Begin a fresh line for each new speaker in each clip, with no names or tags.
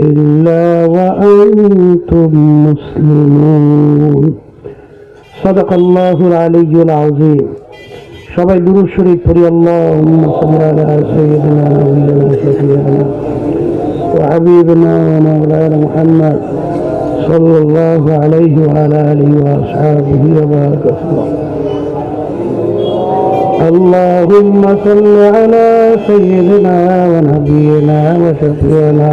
إلا وأنتم مسلمون صدق الله العلي العظيم সবাই দুরুদ শরীফ পড়ি اللهم صل على سيدنا نبينا شفيعنا وحبيبنا ومولانا محمد صلى الله عليه وعلى آله وأصحابه وبارك وسلم اللهم صل على سيدنا ونبينا وشفيعنا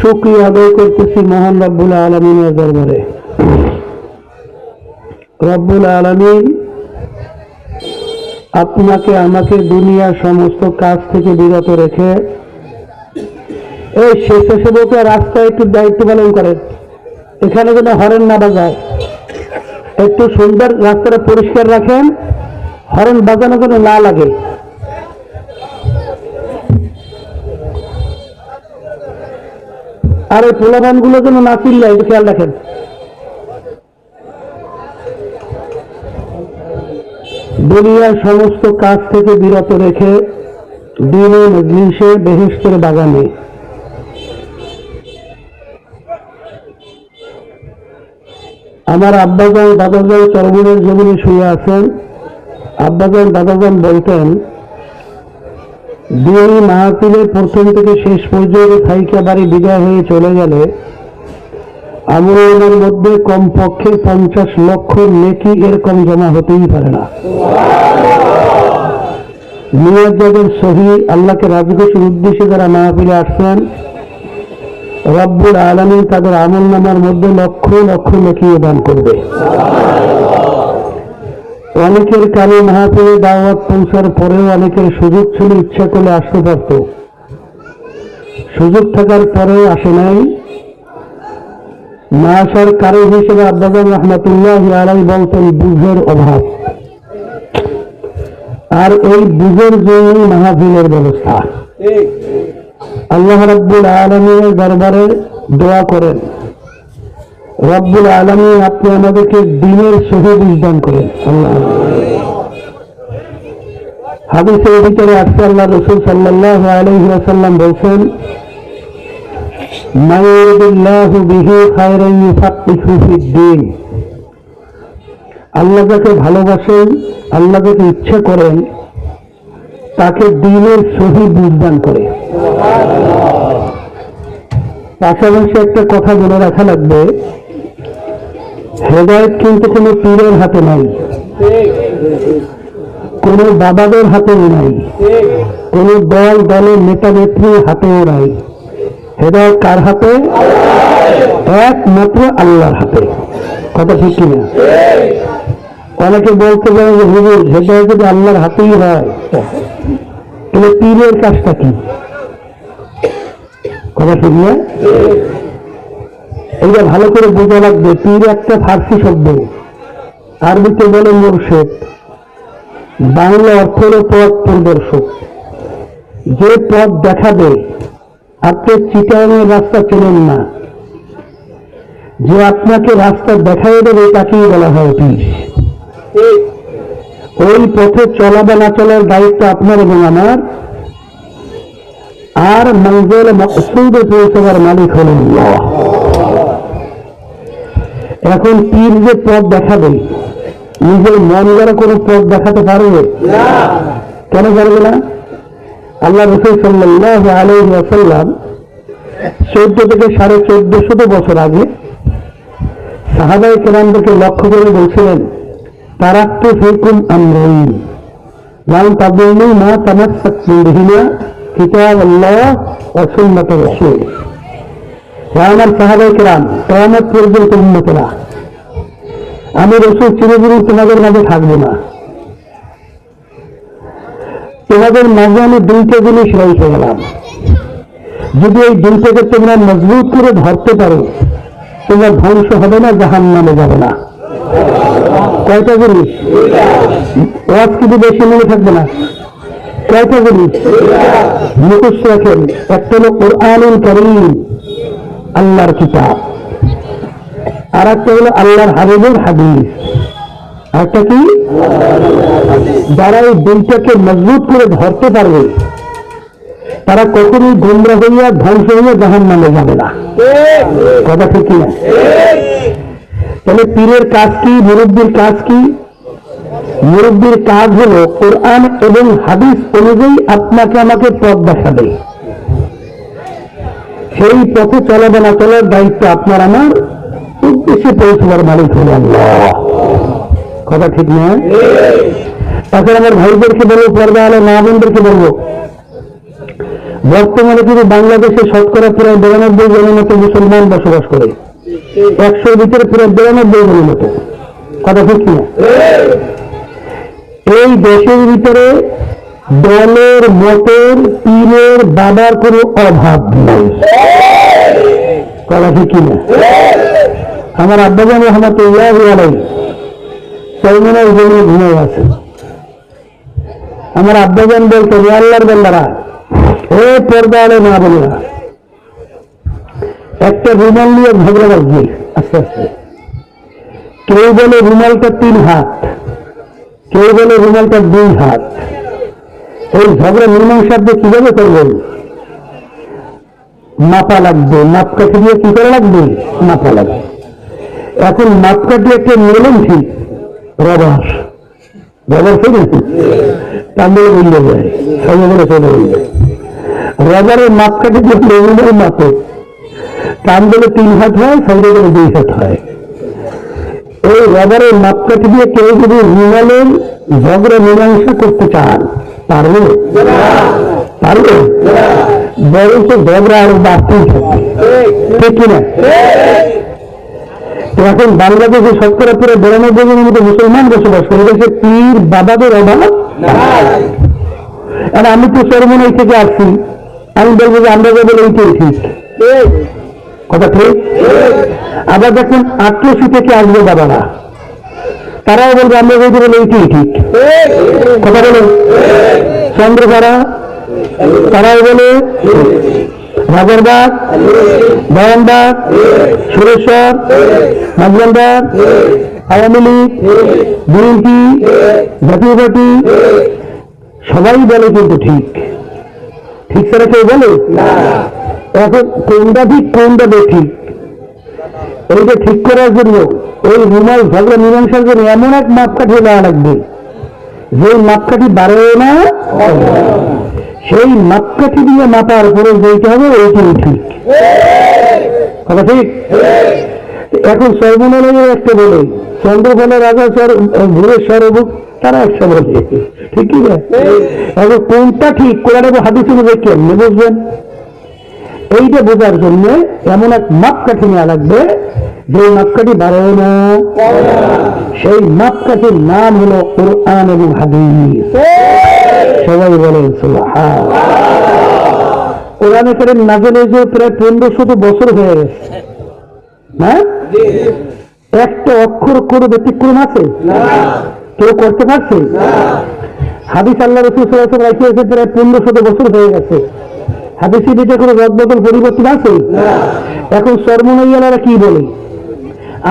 শুক্রিয়া আদায় করতেছি মহান রব্বুল আলমিনের দরবারে। রব্বুল আলমিন আপনাকে, আমাকে দুনিয়ার সমস্ত কাজ থেকে বিরত রেখে এই স্বেচ্ছাসেবকের রাস্তায় একটু দায়িত্ব পালন করেন। এখানে যেন হরেন না বাজায়। একটু সুন্দর রাস্তাটা পরিষ্কার রাখেন, হরেন বাজানো যেন না লাগে। আর এই পোলাপানগুলো যেন না চিল্লায়, একটু খেয়াল রাখেন। দুনিয়ার সমস্ত কাজ থেকে বিরত রেখে দিনে মজলিসে বেহেস্তের বাগানে। আমার আব্বাজান দাদাজান চরমনের জমিনে শুয়ে আছেন। আব্বাজান দাদাজান বলতেন দুই মাহাতিলের প্রথম থেকে শেষ পর্যন্ত থাইকা বাড়ি বিদায় হয়ে চলে গেলে আমলের মধ্যে কমপক্ষে পঞ্চাশ লক্ষ নেকি এরকম জমা হতেই পারে না। নিয়াজ যাদের সহি আল্লাহকে রাজগোষের উদ্দেশ্যে যারা মাহফিলে আসছেন, রব্বুল আলমী তাদের আমল নামার মধ্যে লক্ষ লক্ষ নেকি দান করবে। অনেকের কানে মাহফিলে দাওয়াত পৌঁছার পরেও অনেকের সুযোগ ছিল ইচ্ছা করলে আসতে পারত। সুযোগ থাকার পরেও আসে নাই। না আসার কারণ হিসেবে আব্বাজান রহমতুল্লাহ আলাই বলতেন বুঝের অভাব। আর এই বুঝের জন্যই মাহফিলের ব্যবস্থা। আল্লাহ রব্বুল আলমীর দরবারে দোয়া করেন। রব্বুল আলমী আপনি আমাদেরকে দিনের শহীদ দান করেন। হাদিসের ভিতরে আসছে আল্লাহ রসুল সাল্লাহ আলহি আসাল্লাম বলছেন আল্লাহ যাকে ভালোবাসেন, আল্লাহ যাকে ইচ্ছা করেন, তাকে দিনের সহি বুঝদান করে। পাশাপাশি একটা কথা বলে রাখা লাগবে হেদায়ত কিন্তু কোনো পীরের হাতে নাই। কোনো বাবাদের হাতে নাই। কোনো দল দলের নেতা, নেত্রীর হাতেও নাই। হেদায়ত কার হাতে? একমাত্র আল্লাহর হাতে। কথা ঠিক কিনা? অনেকে বলতে পারে যে, হুজুর, হেদায়ত যদি আল্লাহর হাতেই হয়, তাহলে পীরের কাজটা কি? কথা ঠিক না এটা ভালো করে বোঝা লাগবে পীর একটা ফার্সি শব্দ। আরবিতে বলে মোর্শেদ। বাংলা অর্থ হলো পথ পরিদর্শক। যে পথ দেখাবে, আপনি চিটাঙের রাস্তা চেনেন না। যে আপনাকে রাস্তা দেখাই দেবে, তাকেই বলা হয় পীর ওই পথে চলা বা না চলার দায়িত্ব আপনার এবং আমার। আর মঞ্জল মকসুদে পৌঁছাবার মালিক হলেন এখন পীর যে পথ দেখাবে নিজের মন দ্বারা কোনো পথ দেখাতে পারবে? কেন পারবে না? আল্লাহ রসুল সাল্লাহ আলহি আসাল্লাম চোদ্দ থেকে সাড়ে চোদ্দশত বছর আগে সাহাবাই কেরামদেরকে লক্ষ্য করে বলছিলেন তারাক্ত ফেকুম আমরাইন। লাম তাবুল্লু মা তামাসসাক বিহিমা কিতাব আল্লাহ ওয়া সুন্নাত রাসূল। আমার সাহাবাই কেরাম, কিয়ামত পর্যন্ত উন্নতরা আমি রসুল চিরদিন তোমাদের মাঝে থাকব না। তোমাদের মাঝে আমি দুইটা জিনিস রেখে গেলাম। যদি এই দুইটাকে তোমরা মজবুত করে ধরতে পারো, তোমরা ধ্বংস হবে না জাহান নামে যাবে না। কয়টা জিনিস? ওয়াজ কিন্তু বেশি মনে থাকবে না। কয়টা জিনিস? মুখস্থ রাখেন। একটা হলো কোরআনুল করিম। আল্লাহর কিতাব। আর একটা হলো আল্লাহর হাবিবের হাদিস। আর একটা কি? যারা এই দুইটাকে মজবুত করে ধরতে পারবে, তারা কখনোই গোমরা হইয়া, ধ্বংস হইয়া জাহান নামে যাবে না। কথা ঠিক কিনা? তাহলে পীরের কাজ কি, মুরব্বীর কাজ কি? মুরব্বীর কাজ হলো কোরআন এবং হাদিস অনুযায়ী আপনাকে আমাকে পথ দেখাবে। সেই পথে চলাবে না, চলার দায়িত্ব আপনার, আমার উদ্দেশ্যে পৌঁছবার মালিক হল কথা ঠিক না? এখন আমার ভাইদেরকে বলব, পর্দা আলো মা বোনদেরকে বলব, বর্তমানে কিন্তু বাংলাদেশে শতকরা প্রায় বিরানব্বই জনের মতো মুসলমান বসবাস করে, একশোর ভিতরে প্রায় বিরানব্বই জনের মতো। কথা ঠিক না? এই দেশের ভিতরে দলের মতের পীরের বাবার কোনো অভাব নেই। কথা ঠিক না আমার আব্বাজান রহমতুল্লাহ আলাই সলমনের জন্য ঘুমিয়ে আছে। আমার আব্বাজান বলতো আল্লাহর বেল্লারা ও পর্দা আলে না একটা রুমাল নিয়ে ঝগড়া বাজছে আস্তে আস্তে। কেউ বলে রুমালটা তিন হাত, কেউ বলে রুমালটা দুই হাত। এই ঝগড়া মীমাংসাতে কীভাবে করবেন মাপা লাগবে। মাপকাঠি দিয়ে কি করা লাগবে? মাপা লাগবে। এখন মাপকাঠি একটা নিলেন ঠিক। রবার। রবার ঠিক তাহলে বললে যায়। চলে রবারের দিয়ে মাপে। দিলে তিন হাত হয়, সঙ্গে করে দুই হাত হয়। এই রবারের মাপকাঠি দিয়ে কেউ যদি রুমালের ঝগড়া মীমাংসা করতে চান পারবে? পারবে? বরঞ্চ ঝগড়া আরও বাড়তেই ঠিক কিনা? এখন বাংলাদেশে শতকরা পুরো বিরানব্বই জনের মতো মুসলমান বসবাস করে দেশে পীর বাবাদের অভাব? আর আমি তো চরমনাই থেকে আসছি। আমি বলব যে আমরা বলে এইটাই ঠিক। কথা ঠিক? আবার দেখুন আটলসি থেকে আসবে বাবারা? তারাও বলবে আমরা যে বলে এইটাই ঠিক কথা বলে চন্দ্রপাড়া তারাও বলে রাজারবাগ বয়ানবাগ সুরেশ্বর মাঝবান্ডার আওয়ামী লীগ বিএনপি জাতীয় পার্টি সবাই বলে কিন্তু ঠিক। ঠিক ছাড়া কেউ বলে? এখন কোনটা ঠিক কোনটা বেঠিক? এইটা ঠিক করার জন্য ওই রুমাল ঝগড়া মীমাংসার জন্য এমন এক মাপকাঠি দেওয়া লাগবে। যে মাপকাঠি বাড়ে না, সেই মাপকাঠি দিয়ে মাপার পরে যেটা হবে ওইটাই ঠিক। কথা ঠিক? এখন সর্বনালয়ের একটা বলে, চন্দ্রকোনা রাজা স্যার ভুরের সরবুক তারা একটা বলে। ঠিক না? এখন কোনটা ঠিক, কোরআন এবং হাদিস অনুযায়ী কেমনি বুঝবেন? এইটা বোঝার জন্য এমন এক মাপকাঠি নেওয়া লাগবে যে মাপকাঠি বাড়ে না। সেই মাপকাঠির নাম হলো কোরআন এবং হাদিস। সবাই বলেন কোরআনে কারিম নাজেলে যে প্রায় পনেরো শত বছর হয়ে গেছে। হ্যাঁ? একটা অক্ষর কোনো ব্যতিক্রম আছে? কেউ করতে পারছে? হাদিস আল্লাহ রসুল সাল্লাহ রাখিয়েছে প্রায় পনেরো শত বছর হয়ে গেছে। হাদিসি দিতে কোনো রদবদল পরিবর্তন আছে? এখন সর্বনইয়ালারা কি বলে?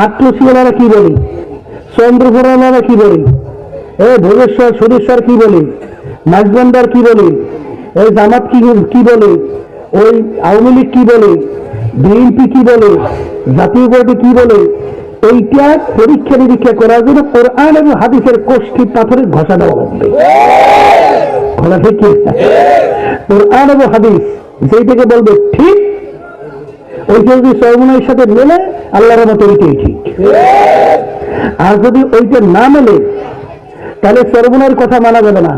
আত্মশিয়ালারা কি বলে? চন্দ্রপুরালারা কি বলে? এ ভোগেশ্বর সুরেশ্বর কি বলে? নাচগন্ডার কি বলে? এই জামাত কি কি বলে? ওই আওয়ামী লীগ কি বলে? বিএনপি কি বলে? জাতীয় পার্টি কি বলে? এইটা পরীক্ষা নিরীক্ষা করার জন্য কোরআন এবং হাদিসের কোষ্ঠী পাথরে ঘষা দেওয়া লাগবে। খোলা ঠিক কোরআন এবং হাদিস বলবে ঠিক যদি সর্বনয়ের সাথে মেলে, আল্লাহর মতো ওইটাই ঠিক। আর যদি ওইটা না মেলে, তাহলে সর্বনয়ের কথা মানা যাবে না।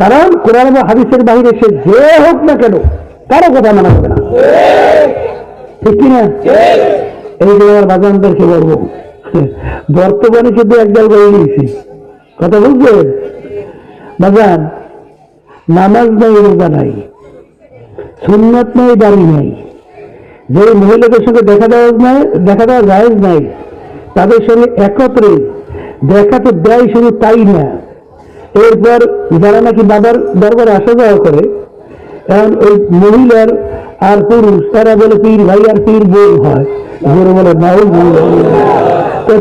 কারণ কোরআন এবং হাদিসের বাহিরে সে যে হোক না কেন, কারও কথা মানা যাবে না। ঠিক কিনা এই যে আমার বাজানদেরকে বলব? বর্তমানে কিন্তু একদল বলে দিয়েছি কথা বুঝবে বাজান নামাজ নাই, রোজা নাই, সুন্নত নাই, দাড়ি নাই। যে মহিলাদের সঙ্গে দেখা দেওয়া নাই, দেখা দেওয়া জায়েজ নাই, তাদের সঙ্গে একত্রে দেখা তো দেয় শুধু তাই না। এরপর যারা নাকি বাবার দরবারে আসা যাওয়া করে কারণ ওই মহিলার আর পুরুষ, তারা বলে পীর ভাই আর পীর বোন হয়। ধরে বলে নাও বোন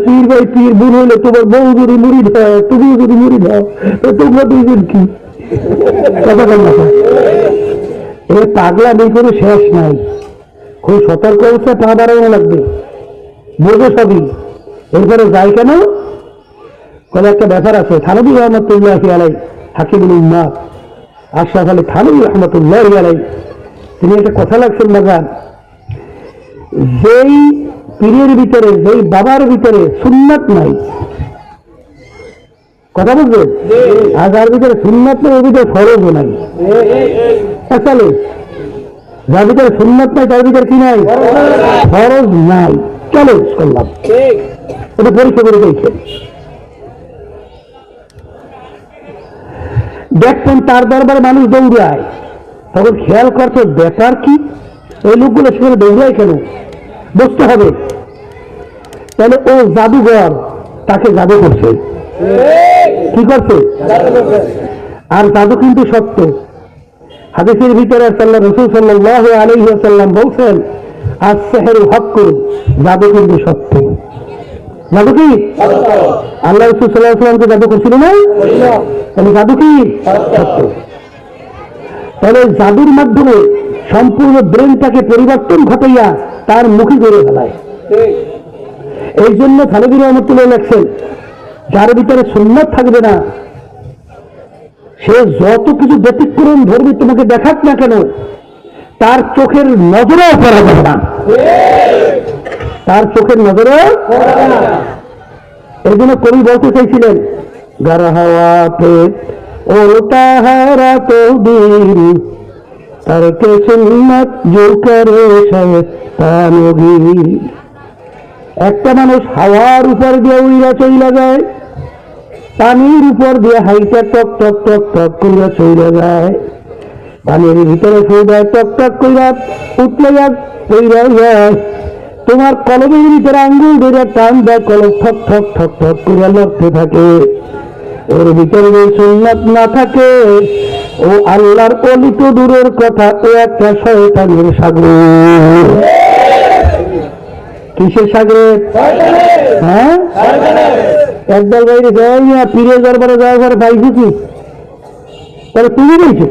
পীর ভাই, পীর বোন হলে তোমার বউ যদি মুড়ি দাও তুমিও যদি মুড়ি দাও, তো তোমরা দুইজন কি? কথা বল না এ পাগলা নেই কোনো শেষ নাই। খুব সতর্ক অবস্থায় পা বাড়ানো লাগবে। বোঝো সবই। এরপরে যায় কেন? কোনো একটা ব্যাপার আছে। থানবী রহমতুল্লাহ আলাই হাকিমুল উম্মাদ আশরাফ আলী থানবী রহমতুল্লাহ আলাই তিনি একটা কথা লাগছেন বাগান যেই পীরের ভিতরে, যেই বাবার ভিতরে সুন্নাত নাই কথা বুঝলেন আর যার ভিতরে সুন্নাত নেই ওর ভিতরে ফরজও নাই। আসলে যার ভিতরে সুন্নাত নাই তার ভিতরে কি নাই? ফরজ নাই। চ্যালেঞ্জ করলাম এটা পরীক্ষা করে দেখছেন দেখতেন তার দরবারে মানুষ দৌড়ায়। তখন খেয়াল করছে ব্যাপার কি? এই লোকগুলো সেখানে দৌড়ায় কেন? বুঝতে হবে। তাহলে ও জাদুঘর তাকে জাদু করছে। কি করছে? আর জাদু কিন্তু সত্য। হাদিসের ভিতরে সাল্লাহ রসুল সাল্লাহ আলহি সাল্লাম বলছেন আজ সেহের হক করুন জাদু কিন্তু সত্য। জাদু কি? আল্লাহ রসুল সাল্লাহ সাল্লামকে জাদু করছিল না? তাহলে জাদু কি? সত্য। তাহলে জাদুর মাধ্যমে সম্পূর্ণ ব্রেনটাকে পরিবর্তন ঘটাইয়া তার মুখে করে ফেলায়। এই জন্য খালেদুর রহমতুল্লাহ লেখছেন যার ভিতরে সুন্নত থাকবে না, সে যত কিছু ব্যতিক্রম ধর্মী তোমাকে দেখাক না কেন, তার চোখের নজরেও পড়া যাবে না। তার চোখের নজরে এই জন্য কবি বলতে চাইছিলেন করে একটা মানুষ হাওয়ার উপর দিয়ে উইরা চইলা যায় পানির উপর দিয়ে হাইটা টক টক টক টক করিয়া চইলা যায়। পানির ভিতরে ফুদায় টক টক কইরা উঠলে যা কইরা যায়। তোমার কলমের ভিতরে আঙ্গুল ধরে টান দেয় কলম ঠক ঠক ঠক ঠক করিয়া লড়তে থাকে। ওর ভিতরে যদি সুন্নাত না থাকে ও আল্লাহর অলি তো দূরের কথা ও একটা শয়তানের সাগর। কিসের সাগর? হ্যাঁ? একদল বাইরে যাই না, পীরের দরবারে যাওয়ার পরে পাইছি কি তাহলে তুমি পেয়েছ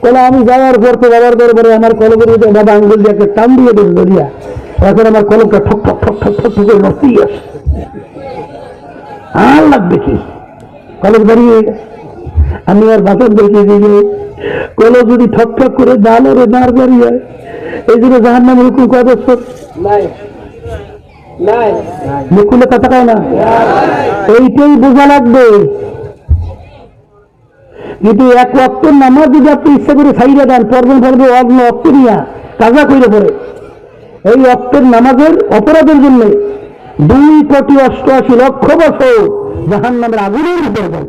তাহলে আমি যাওয়ার পর তো বাবার দরবারে আমার কলমের বাবা আঙ্গুল দিয়ে একটা টান দিয়ে দেবে দরিয়া এখন আমার কলমটা ঠক ঠক ঠক ঠক ঠক ঠক করে আসে। আর লাগবে কলম দাঁড়িয়ে আমি আর বাসন দেখে দিয়ে কলম যদি ঠক ঠক করে ওরে নার দাঁড়িয়ে এই জন্য জাহান নামে হুকুম বছর? মুকুলে না। এইটাই বোঝা লাগবে। এক অক্টর নামাজ যদি আপনি ইচ্ছা করে ছাইড়ে দেন পর্বন পর্বে অগ্ন অক্ট নিয়া কাজা করে পড়ে। এই অক্টের নামাজের অপরাধের জন্য দুই কোটি অষ্টআশি লক্ষ বছর জাহান নামের আগুনের উপরে হবে